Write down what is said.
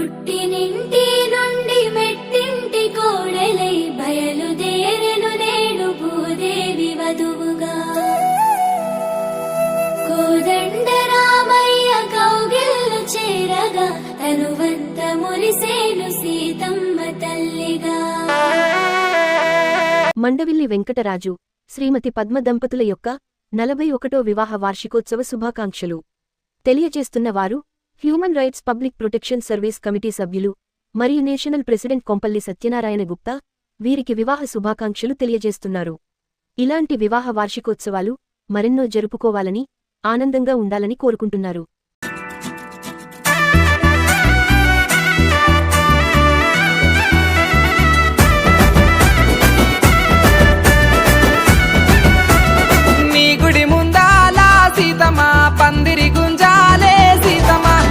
పుట్టినింటి నుండి మెట్టింటి కోడలై బయలుదేరెను నేడు భూదేవి వధువుగా. కోదండ రామయ్య కౌగిల్లు చేరగా తనువంత మురిసేను సీతమ్మ తల్లిగా. మండవిల్లి వెంకటరాజు శ్రీమతి పద్మ దంపతుల యొక్క నలభై ఒకటో వివాహ వార్షికోత్సవ శుభాకాంక్షలు. తెలియజేస్తున్నవారు human rights public protection service committee సభ్యులు మరియు నేషనల్ ప్రెసిడెంట్ కొంపల్లి సత్యనారాయణ గుప్తా వీరికి వివాహ శుభాకాంక్షలు తెలియజేస్తున్నారు. ఇలాంటి వివాహ వార్షికోత్సవాలు మరెన్నో జరుపుకోవాలని ఆనందంగా ఉండాలని కోరుకుంటున్నారు. పందిరి